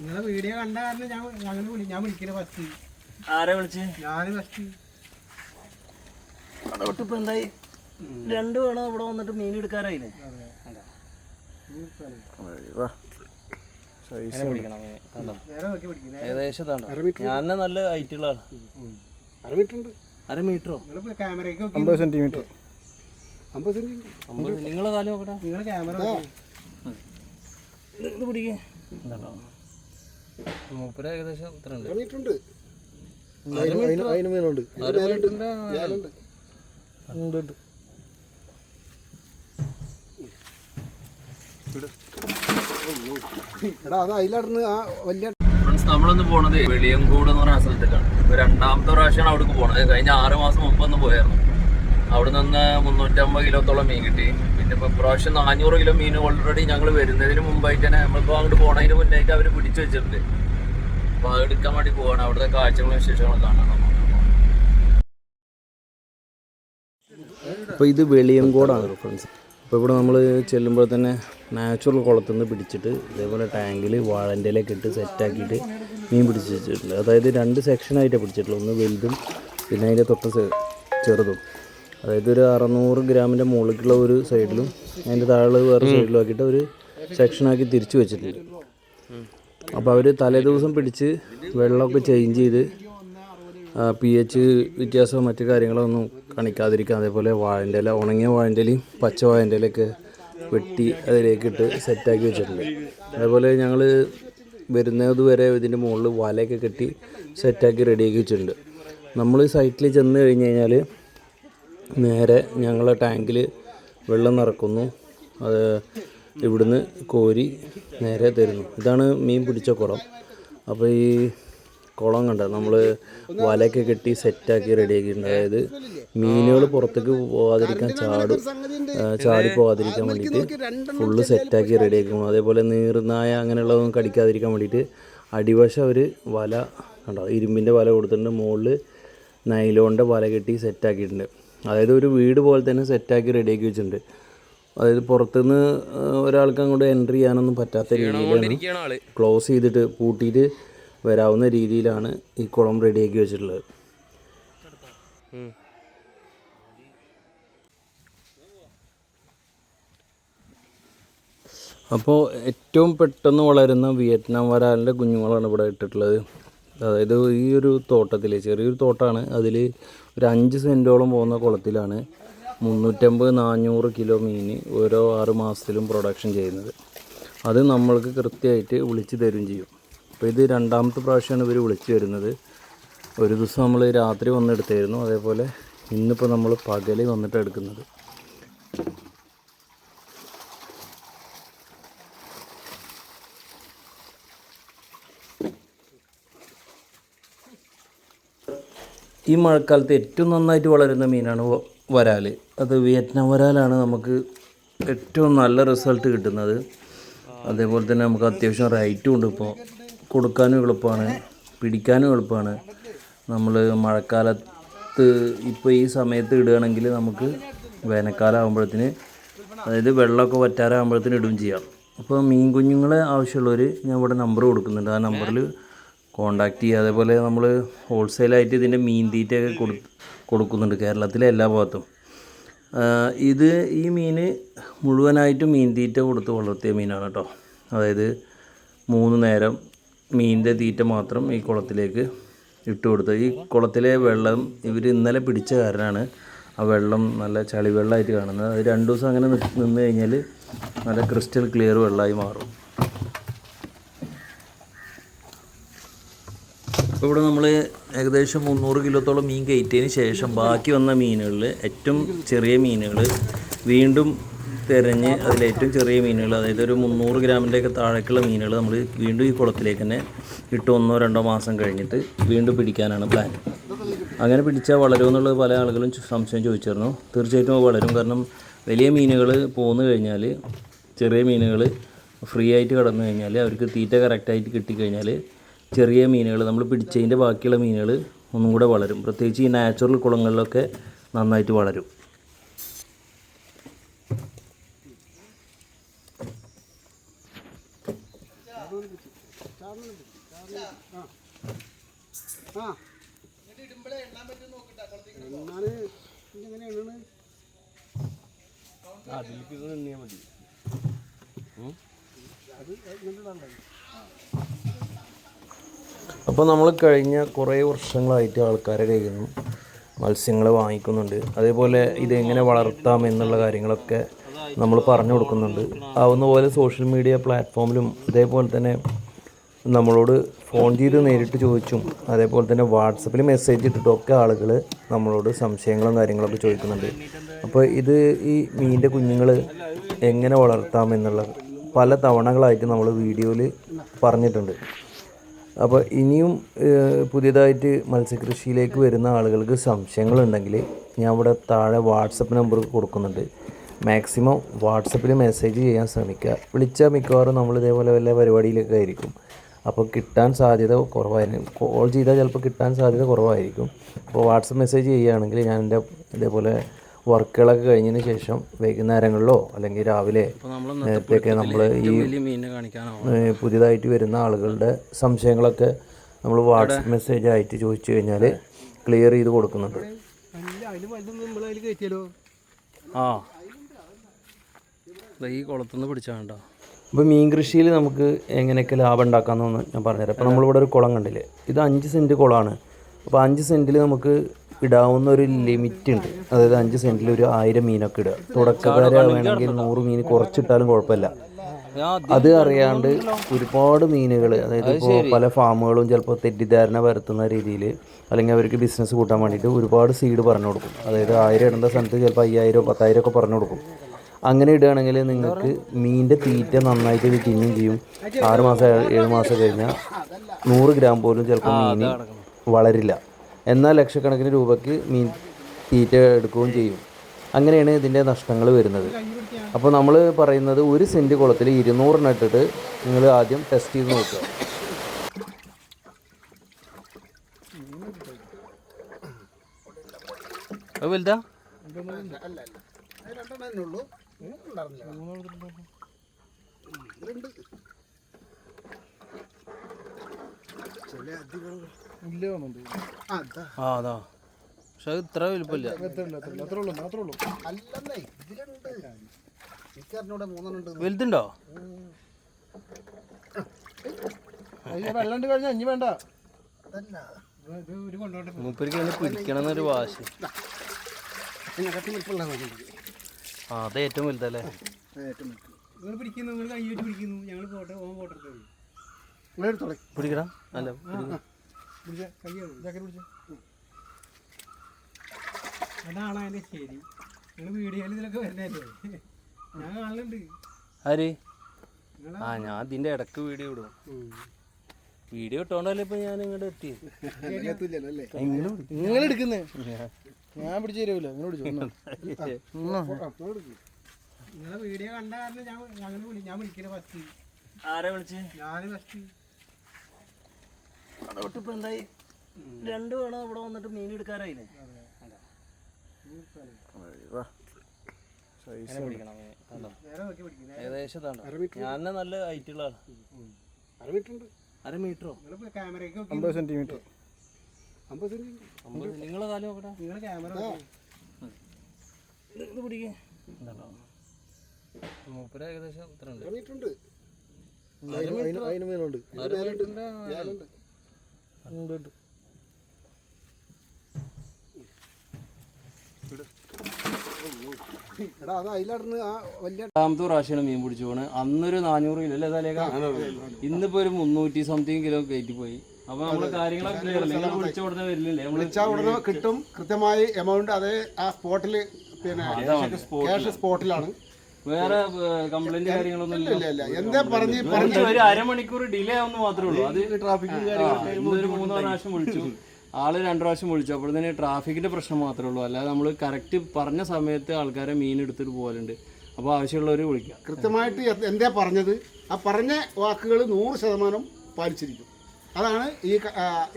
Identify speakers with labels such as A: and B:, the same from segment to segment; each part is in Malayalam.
A: നിങ്ങളെ വീഡിയോ കണ്ട കാരണം ഞാൻ ഞങ്ങൾ വിളി ഞാൻ വിളിക്കണ ഫസ്റ്റ്
B: ആരെ വിളിച്ച്?
A: ഞാൻ ഫസ്റ്റ്
B: അതോട്ട് ഇപ്പൊ എന്തായി? രണ്ടു വേണം ഇവിടെ വന്നിട്ട് മീൻ എടുക്കാറായില്ലേ?
A: നേരെ നോക്കി പിടിക്കുന്നത്
B: ഏകദേശം ഞാൻ നല്ല ഹൈറ്റുള്ള ആളാ.
A: അര
B: മീറ്ററോ?
C: അമ്പത് സെന്റിമീറ്റർ. അമ്പത് സെന്റിമീറ്റർ.
B: നിങ്ങളെ കാലം നോക്കട്ടെ
A: നിങ്ങളെ ക്യാമറ
B: ഇത് മൂപ്പര ഏകദേശം ഇത്ര ഉണ്ട്
C: മീറ്റർ ഉണ്ട് അതിന് മീനുണ്ട്
B: അര മീറ്ററിന്റെ
C: ഉണ്ട് ഉണ്ട്. എടാ അത് അതിലടന്ന് ആ വലിയ
B: ഫ്രണ്ട്സ് നമ്മളൊന്ന് പോണത് വെളിയംകൂട് എന്ന് പറഞ്ഞ സ്ഥലത്തേക്കാണ്. ഇപ്പൊ രണ്ടാമത്തെ പ്രാവശ്യമാണ് അവിടേക്ക് പോണത്. കഴിഞ്ഞ ആറ് മാസം മുമ്പ് ഒന്ന് പോയായിരുന്നു. അവിടെ നിന്ന് മുന്നൂറ്റമ്പത് കിലോത്തോളം മീൻ കിട്ടി. ഇപ്പൊ പ്രാവശ്യം നാനൂറ് കിലോ മീൻ ഓൾറെഡി ഞങ്ങൾ വരുന്നതിന് മുമ്പായിട്ട് തന്നെ നമ്മളിപ്പോൾ അങ്ങോട്ട് പോണതിന് മുന്നേക്ക് അവർ പിടിച്ചു വെച്ചിട്ടുണ്ട്. അപ്പോൾ അത് എടുക്കാൻ വേണ്ടി പോവാണ്. അവിടുത്തെ കാഴ്ചകളും വിശേഷങ്ങളും കാണണം
D: അപ്പോൾ ഇത് വെളിയങ്കോടാണ് ഫ്രണ്ട്സ് അപ്പോൾ ഇവിടെ നമ്മൾ ചെല്ലുമ്പോൾ തന്നെ നാച്ചുറൽ കുളത്തിൽ നിന്ന് പിടിച്ചിട്ട് ഇതേപോലെ ടാങ്കിൽ വാഴന്റെ ഇട്ട് സെറ്റാക്കിയിട്ട് മീൻ പിടിച്ച് വെച്ചിട്ടുണ്ട്. അതായത് രണ്ട് സെക്ഷനായിട്ടാണ് പിടിച്ചിട്ടുള്ളത് ഒന്ന് വലുതും പിന്നെ അതിന്റെ തൊട്ട് ചെറുതും. അതായത് ഒരു അറുന്നൂറ് ഗ്രാമിന്റെ മുകളിലേക്കുള്ള ഒരു സൈഡിലും അതിന്റെ താഴെ വേറെ സൈഡിലും ആക്കിയിട്ട് ഒരു സെക്ഷനാക്കി തിരിച്ചു വെച്ചിട്ടുണ്ട്. അപ്പോൾ അവർ തലേ ദിവസം പിടിച്ച് വെള്ളമൊക്കെ ചേഞ്ച് ചെയ്ത് പി എച്ച് വ്യത്യാസമോ മറ്റു കാര്യങ്ങളോ ഒന്നും കാണിക്കാതിരിക്കാൻ അതേപോലെ വാഴന്റെ ഇല ഉണങ്ങിയ വാഴന്റെ ഇലയും പച്ച വാഴന്റെ ഇലയൊക്കെ വെട്ടി അതിലേക്ക് ഇട്ട് സെറ്റാക്കി വെച്ചിട്ടുണ്ട്. അതേപോലെ ഞങ്ങൾ വരുന്നത് വരെ ഇതിന്റെ മുകളിൽ വലയൊക്കെ കെട്ടി സെറ്റാക്കി റെഡിയാക്കി വെച്ചിട്ടുണ്ട്. നമ്മൾ സൈറ്റിൽ ചെന്ന് കഴിഞ്ഞ് കഴിഞ്ഞാൽ നേരെ ഞങ്ങളെ ടാങ്കിൽ വെള്ളം നിറക്കുന്നു. അത് ഇവിടുന്ന് കോരി നേരെ തരുന്നു. ഇതാണ് മീൻ പിടിച്ച കുളം. അപ്പോൾ ഈ കുളം കണ്ട? നമ്മൾ വലയൊക്കെ കെട്ടി സെറ്റാക്കി റെഡിയാക്കിയിട്ടുണ്ട്. അതായത് മീനുകൾ പുറത്തേക്ക് പോകാതിരിക്കാൻ ചാടും. ചാടി പോകാതിരിക്കാൻ വേണ്ടിയിട്ട് ഫുള്ള് സെറ്റാക്കി റെഡിയാക്കും അതേപോലെ നീർനായ അങ്ങനെയുള്ളതൊന്നും കടിക്കാതിരിക്കാൻ വേണ്ടിയിട്ട് അടിവശം അവർ വല കണ്ടോ? ഇരുമ്പിന്റെ വല കൊടുത്തിട്ടുണ്ട്. മുകളിൽ നൈലോണിന്റെ വല കെട്ടി സെറ്റാക്കിയിട്ടുണ്ട്. അതായത് ഒരു വീട് പോലെ തന്നെ സെറ്റാക്കി റെഡിയാക്കി വെച്ചിട്ടുണ്ട്. അതായത് പുറത്തുനിന്ന് ഒരാൾക്ക് അങ്ങോട്ട് എൻട്രി ചെയ്യാനൊന്നും പറ്റാത്ത രീതിയിലാണ് ക്ലോസ് ചെയ്തിട്ട് പൂട്ടിയിട്ട് വരാവുന്ന രീതിയിലാണ് ഈ കുളം റെഡിയാക്കി വെച്ചിട്ടുള്ളത്. അപ്പോൾ ഏറ്റവും പെട്ടെന്ന് വളരുന്ന വിയറ്റ്നാം വരാലിന്റെ കുഞ്ഞുങ്ങളാണ് ഇവിടെ ഇട്ടിട്ടുള്ളത്. അതായത് ഈ ഒരു തോട്ടത്തിൽ ചെറിയൊരു തോട്ടമാണ് അതിൽ ഒരു അഞ്ച് സെന്റോളം പോകുന്ന കുളത്തിലാണ് മുന്നൂറ്റമ്പത് നാനൂറ് കിലോ മീൻ ഓരോ ആറ് മാസത്തിലും പ്രൊഡക്ഷൻ ചെയ്യുന്നത്. അത് നമ്മൾക്ക് കൃത്യമായിട്ട് വിളിച്ച് തരും ചെയ്യും. അപ്പോൾ ഇത് രണ്ടാമത്തെ പ്രാവശ്യമാണ് ഇവർ വിളിച്ച് വരുന്നത്. ഒരു ദിവസം നമ്മൾ രാത്രി വന്നെടുത്തായിരുന്നു അതേപോലെ ഇന്നിപ്പോൾ നമ്മൾ പകൽ വന്നിട്ട് എടുക്കുന്നത്. ഈ മഴക്കാലത്ത് ഏറ്റവും നന്നായിട്ട് വളരുന്ന മീനാണ് വരാൽ അത് വിയറ്റ്നാം വരാലാണ് നമുക്ക് ഏറ്റവും നല്ല റിസൾട്ട് കിട്ടുന്നത്. അതേപോലെ തന്നെ നമുക്ക് അത്യാവശ്യം റൈറ്റും ഉണ്ട് ഇപ്പോൾ കൊടുക്കാനും എളുപ്പമാണ് പിടിക്കാനും എളുപ്പമാണ്. നമ്മൾ മഴക്കാലത്ത് ഇപ്പോൾ ഈ സമയത്ത് ഇടുകയാണെങ്കിൽ നമുക്ക് വേനൽക്കാലം ആകുമ്പോഴത്തിന് അതായത് വെള്ളമൊക്കെ വറ്റാറാകുമ്പോഴത്തിന് ഇടുകയും ചെയ്യാം. അപ്പോൾ മീൻ കുഞ്ഞുങ്ങളെ ആവശ്യമുള്ളവർ ഞാൻ ഇവിടെ നമ്പർ കൊടുക്കുന്നുണ്ട്. ആ നമ്പറിൽ കോണ്ടാക്ട് ചെയ്യുക. അതേപോലെ നമ്മൾ ഹോൾസെയിലായിട്ട് ഇതിന്റെ മീൻ തീറ്റയൊക്കെ കൊടു കൊടുക്കുന്നുണ്ട് കേരളത്തിലെ എല്ലാ ഭാഗത്തും. ഇത് ഈ മീൻ മുഴുവനായിട്ടും മീൻ തീറ്റ കൊടുത്ത് വളർത്തിയ മീനാണ് കേട്ടോ അതായത് മൂന്ന് നേരം മീനിന്റെ തീറ്റ മാത്രം ഈ കുളത്തിലേക്ക് ഇട്ട് കൊടുത്ത്. ഈ കുളത്തിലെ വെള്ളം ഇവർ ഇന്നലെ പിടിച്ച കാരനാണ് ആ വെള്ളം നല്ല ചളിവെള്ളമായിട്ട് കാണുന്നത്. അത് രണ്ട് ദിവസം അങ്ങനെ നിന്ന് കഴിഞ്ഞാൽ നല്ല ക്രിസ്റ്റൽ ക്ലിയർ വെള്ളമായി മാറും. ഇപ്പോൾ ഇവിടെ നമ്മൾ ഏകദേശം മുന്നൂറ് കിലോത്തോളം മീൻ കയറ്റിയതിന് ശേഷം ബാക്കി വന്ന മീനുകളിൽ ഏറ്റവും ചെറിയ മീനുകൾ വീണ്ടും തിരഞ്ഞ് അതിലേറ്റവും ചെറിയ മീനുകൾ അതായത് ഒരു മുന്നൂറ് ഗ്രാമിന്റെയൊക്കെ താഴേക്കുള്ള മീനുകൾ നമ്മൾ വീണ്ടും ഈ കുളത്തിലേക്ക് തന്നെ ഇട്ട് ഒന്നോ രണ്ടോ മാസം കഴിഞ്ഞിട്ട് വീണ്ടും പിടിക്കാനാണ് പ്ലാൻ അങ്ങനെ പിടിച്ചാൽ വളരുമെന്നുള്ളത് പല ആളുകളും സംശയം ചോദിച്ചിരുന്നു. തീർച്ചയായിട്ടും വളരും. കാരണം വലിയ മീനുകൾ പോന്നു കഴിഞ്ഞാൽ ചെറിയ മീനുകൾ ഫ്രീ ആയിട്ട് കടന്നു കഴിഞ്ഞാൽ അവർക്ക് തീറ്റ കറക്റ്റായിട്ട് കിട്ടിക്കഴിഞ്ഞാൽ ചെറിയ മീനുകൾ നമ്മൾ പിടിച്ചതിന്റെ ബാക്കിയുള്ള മീനുകൾ ഒന്നും കൂടെ വളരും. പ്രത്യേകിച്ച് ഈ നാച്ചുറൽ കുളങ്ങളിലൊക്കെ നന്നായിട്ട് വളരും.
C: ആ
D: അതിലേക്ക് നിന്നിയാൽ മതി.
C: അത് ഇങ്ങോട്ടുണ്ടാവും
D: അപ്പോൾ നമ്മൾ കഴിഞ്ഞ കുറേ വർഷങ്ങളായിട്ട് ആൾക്കാരെ കയ്യിൽ നിന്നും മത്സ്യങ്ങൾ വാങ്ങിക്കുന്നുണ്ട്. അതേപോലെ ഇതെങ്ങനെ വളർത്താം എന്നുള്ള കാര്യങ്ങളൊക്കെ നമ്മൾ പറഞ്ഞു കൊടുക്കുന്നുണ്ട്. ആവുന്ന പോലെ സോഷ്യൽ മീഡിയ പ്ലാറ്റ്ഫോമിലും അതേപോലെ തന്നെ നമ്മളോട് ഫോൺ ചെയ്ത് നേരിട്ട് ചോദിച്ചും അതേപോലെ തന്നെ വാട്സപ്പിൽ മെസ്സേജ് ഇട്ടിട്ടും ഒക്കെ ആളുകൾ നമ്മളോട് സംശയങ്ങളും കാര്യങ്ങളൊക്കെ ചോദിക്കുന്നുണ്ട്. അപ്പോൾ ഇത് ഈ മീനിന്റെ കുഞ്ഞുങ്ങൾ എങ്ങനെ വളർത്താം എന്നുള്ള പല തവണകളായിട്ട് നമ്മൾ വീഡിയോയിൽ പറഞ്ഞിട്ടുണ്ട്. അപ്പോൾ ഇനിയും പുതിയതായിട്ട് മത്സ്യകൃഷിയിലേക്ക് വരുന്ന ആളുകൾക്ക് സംശയങ്ങളുണ്ടെങ്കിൽ ഞാൻ ഇവിടെ താഴെ വാട്സപ്പ് നമ്പർ കൊടുക്കുന്നുണ്ട്. മാക്സിമം വാട്സപ്പിൽ മെസ്സേജ് ചെയ്യാൻ ശ്രമിക്കുക. വിളിച്ചാൽ മിക്കവാറും നമ്മൾ ഇതേപോലെ വല്ല പരിപാടിയിലൊക്കെ ആയിരിക്കും. അപ്പോൾ കിട്ടാൻ സാധ്യത കുറവായിരിക്കും. കോൾ ചെയ്താൽ ചിലപ്പോൾ കിട്ടാൻ സാധ്യത കുറവായിരിക്കും. അപ്പോൾ വാട്സപ്പ് മെസ്സേജ് ചെയ്യുകയാണെങ്കിൽ ഞാൻ എന്റെ ഇതേപോലെ വർക്കുകളൊക്കെ കഴിഞ്ഞതിന് ശേഷം വൈകുന്നേരങ്ങളിലോ അല്ലെങ്കിൽ രാവിലെ നേരത്തെയൊക്കെ നമ്മൾ ഈ പുതിയതായിട്ട് വരുന്ന ആളുകളുടെ സംശയങ്ങളൊക്കെ നമ്മൾ വാട്സപ്പ് മെസ്സേജ് ആയിട്ട് ചോദിച്ചു കഴിഞ്ഞാൽ ക്ലിയർ ചെയ്ത് കൊടുക്കുന്നുണ്ട്.
B: ആ. ഈ കുളത്തുനിന്ന് പിടിച്ചാണ്ടോ?
D: അപ്പോൾ മീൻ കൃഷിയിൽ നമുക്ക് എങ്ങനെയൊക്കെ ലാഭം ഉണ്ടാക്കാമെന്നൊന്ന് ഞാൻ പറഞ്ഞുതരാം. അപ്പോൾ നമ്മളിവിടെ ഒരു കുളം കണ്ടില്ലേ? ഇത് അഞ്ച് സെന്റ് കുളമാണ് അപ്പോൾ അഞ്ച് സെന്റിൽ നമുക്ക് ഇടാവുന്ന ഒരു ലിമിറ്റ് ഉണ്ട് അതായത് അഞ്ച് സെന്റിൽ ഒരു ആയിരം മീനൊക്കെ ഇടുക. തുടക്കക്കാരെ വേണമെങ്കിൽ നൂറ് മീൻ കുറച്ചിട്ടാലും കുഴപ്പമില്ല. അത് അറിയാണ്ട് ഒരുപാട് മീനുകൾ അതായത് ഇപ്പോൾ പല ഫാമുകളും ചിലപ്പോൾ തെറ്റിദ്ധാരണ വരുത്തുന്ന രീതിയിൽ അല്ലെങ്കിൽ അവർക്ക് ബിസിനസ് കൂട്ടാൻ വേണ്ടിയിട്ട് ഒരുപാട് സീഡ് പറഞ്ഞു കൊടുക്കും. അതായത് ആയിരം ഇടേണ്ട സ്ഥലത്ത് ചിലപ്പോൾ അയ്യായിരം പത്തായിരം ഒക്കെ പറഞ്ഞു കൊടുക്കും. അങ്ങനെ ഇടുകയാണെങ്കിൽ നിങ്ങൾക്ക് മീനിന്റെ തീറ്റ നന്നായിട്ട് വിറ്റിങ്ങും തിന്നും ചെയ്യും. ആറ് മാസം ഏഴ് മാസം കഴിഞ്ഞാൽ നൂറ് ഗ്രാം പോലും ചിലപ്പോൾ മീൻ വളരില്ല. എന്നാൽ ലക്ഷക്കണക്കിന് രൂപയ്ക്ക് മീൻ തീറ്റ എടുക്കുകയും ചെയ്യും. അങ്ങനെയാണ് ഇതിന്റെ നഷ്ടങ്ങൾ വരുന്നത്. അപ്പോൾ നമ്മൾ പറയുന്നത് ഒരു സെന്റ് കുളത്തിൽ ഇരുന്നൂറിന് ഇട്ടിട്ട് നിങ്ങൾ ആദ്യം ടെസ്റ്റ് ചെയ്ത് നോക്കുക.
B: അത് വലുതാ?
C: ചില അധികം ആ അതാ.
B: പക്ഷെ അത് ഇത്ര വലുപ്പമില്ല. വലുതുണ്ടോ?
C: വെള്ളം കഴിഞ്ഞാൽ ഇനി വേണ്ട.
B: മൂപ്പർക്ക് അതിനെ പിടിക്കണം എന്നൊരു വാശി ആ അത് ഏറ്റവും വലുതല്ലേ?
A: പിടിക്കുന്നു പിടിക്കുന്നു. ഞങ്ങൾ പോട്ടെ ഓൻ പോട്ടെ എടുത്തത്.
C: നിങ്ങൾ എടുത്തോളെ.
B: പിടിക്കടാ അല്ല
A: പിടിച്ച കൈയാണ് ജാക്കറ്റ് പിടിച്ച അതാണ് അതിന്റെ ശരി. നിങ്ങൾ വീഡിയോയിൽ ഇതിലൊക്കെ വരുന്നല്ലേ ഞാൻ കാണലുണ്ട്.
B: ആര്? ആ ഞാൻ ഇതിന്റെ ഇടയ്ക്ക് വീഡിയോ ഇടും. വീഡിയോ ഇട്ടോണ്ടല്ലേ ഇപ്പൊ ഞാൻ ഇങ്ങോട്ട് എത്തി നിങ്ങൾ എടുക്കുന്നേ?
C: ഞാൻ പിടിച്ചു തരൂല. നിങ്ങൾ
A: നിങ്ങളെ വീഡിയോ കണ്ട കാരണം ഞാൻ ഞങ്ങൾ ഞാൻ വിളിക്കണേ ഫസ്റ്റ്
B: ആരെ വിളിച്ച്?
A: ഞാൻ ഫസ്റ്റ്
B: ഇപ്പൊ എന്തായി? രണ്ടു വേണം ഇവിടെ വന്നിട്ട് മീൻ എടുക്കാറായില്ലേ?
A: നേരെ നോക്കി പിടിക്കുന്നത്
B: ഏകദേശം ഞാൻ നല്ല ഹൈറ്റ് ഉള്ള
C: അര മീറ്റർ ഉണ്ട്
B: അര മീറ്ററോ?
C: അമ്പത് സെന്റിമീറ്റർ.
B: നിങ്ങളെ കാലം നോക്കടാ.
A: നിങ്ങളെ ക്യാമറ
B: ഇത്. പിടിക്കേ. മൂപ്പര ഏകദേശം ഇത്ര ഉണ്ട്
C: അര മീറ്റർ ഉണ്ട് അതിന് മീനുണ്ട്
B: രണ്ടാമത്തെ പ്രാവശ്യമാണ് മീൻ പിടിച്ചു പോണ് അന്നൊരു നാനൂറ് കിലോ അല്ലേ തലേക്ക ഇന്നിപ്പോ ഒരു മുന്നൂറ്റി സംതിങ് കിലോ കയറ്റി പോയി. അപ്പൊ നമ്മൾ കാര്യങ്ങളൊക്കെ ക്ലിയർ അല്ലേ? നിങ്ങൾ വിളിച്ച ഉടനെ വരില്ലേ നമ്മൾ
C: വിളിച്ചാൽ ഉടനെ കിട്ടും. കൃത്യമായി എമൗണ്ട് അതേ ആ സ്പോട്ടിൽ പിന്നെ ക്യാഷ് സ്പോട്ടിലാണ്
B: വേറെ കംപ്ലൈന്റ് കാര്യങ്ങളൊന്നും
C: എന്താ പറഞ്ഞു
B: പറഞ്ഞു ഒരു അരമണിക്കൂർ ഡിലേ ആവുന്ന മാത്രമേ ഉള്ളൂ. അത് ട്രാഫിക്കും ഒരു മൂന്നോ പ്രാവശ്യം വിളിച്ചു. ആൾ രണ്ടു പ്രാവശ്യം വിളിച്ചു. അപ്പോൾ തന്നെ ട്രാഫിക്കിന്റെ പ്രശ്നം മാത്രമേ ഉള്ളൂ. അല്ലാതെ നമ്മൾ കറക്റ്റ് പറഞ്ഞ സമയത്ത് ആൾക്കാരെ മീൻ എടുത്തിട്ട് പോകലുണ്ട്. അപ്പോൾ ആവശ്യമുള്ളവര് വിളിക്കാം.
C: കൃത്യമായിട്ട് എന്താ പറഞ്ഞത്? ആ പറഞ്ഞ വാക്കുകൾ നൂറ് ശതമാനം പാലിച്ചിരിക്കും. അതാണ് ഈ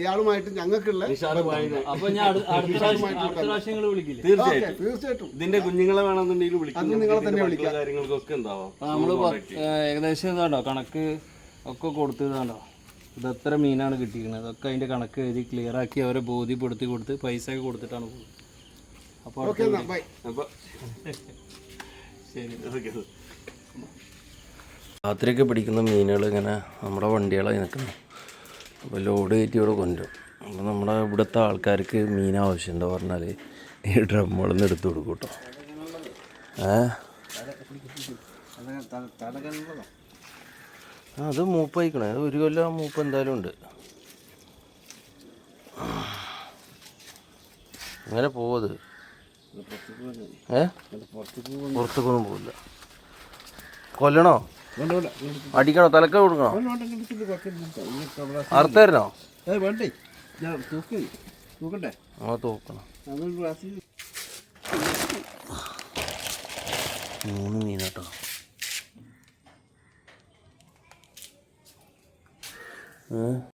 C: ഇയാളുമായിട്ട് ഞങ്ങൾക്കുള്ള
B: അപ്പൊ ഞാൻ അടുത്ത പ്രാവശ്യം വിളിക്കില്ലേ?
C: തീർച്ചയായിട്ടും തീർച്ചയായിട്ടും.
E: ഇതിന്റെ കുഞ്ഞുങ്ങളെ വേണമെന്നുണ്ടെങ്കിൽ വിളിക്കാം.
C: അത് നിങ്ങളെ തന്നെ വിളിക്കാം.
E: കാര്യങ്ങൾക്കൊക്കെ ഉണ്ടാവാം
B: നമ്മൾ ഏകദേശം ഇതാണ്ടോ? കണക്ക് ഒക്കെ കൊടുത്തതാണോ ഇത് എത്ര മീനാണ് കിട്ടിയിരിക്കുന്നത്? ഒക്കെ അതിന്റെ കണക്ക് എഴുതി ക്ലിയർ ആക്കി അവരെ ബോധ്യപ്പെടുത്തി കൊടുത്ത് പൈസ ഒക്കെ കൊടുത്തിട്ടാണ് പോകുന്നത്. അപ്പോൾ
F: ഓക്കെ ബൈ.
B: ശരി. രാത്രിയൊക്കെ പിടിക്കുന്ന മീനുകൾ ഇങ്ങനെ നമ്മുടെ വണ്ടികളായി നിൽക്കുന്നു. അപ്പോൾ ലോഡ് കയറ്റി ഇവിടെ കൊണ്ടുവരും അപ്പോൾ നമ്മുടെ ഇവിടുത്തെ ആൾക്കാർക്ക് മീൻ ആവശ്യമുണ്ടോ പറഞ്ഞാൽ ഈ ഡ്രമ്മുകളിൽ നിന്ന് എടുത്തു കൊടുക്കും കേട്ടോ. ഏ? അത് മൂപ്പായിക്കണേ. അത് ഒരു കൊല്ലം മൂപ്പ് എന്തായാലും ഉണ്ട്. അങ്ങനെ പോവത് ഏ? പുറത്തേക്കൊന്നും പോവില്ല. കൊല്ലണോ? അടിക്കണോ തലക്ക കൊടുക്കണോ? അറുത്തരണോ
F: വേണ്ടേ. ഞാൻ തൂക്കി. തൂക്കട്ടെ
B: ആ തൂക്കണം. മൂന്ന് മീനാട്ടോ. ഏ?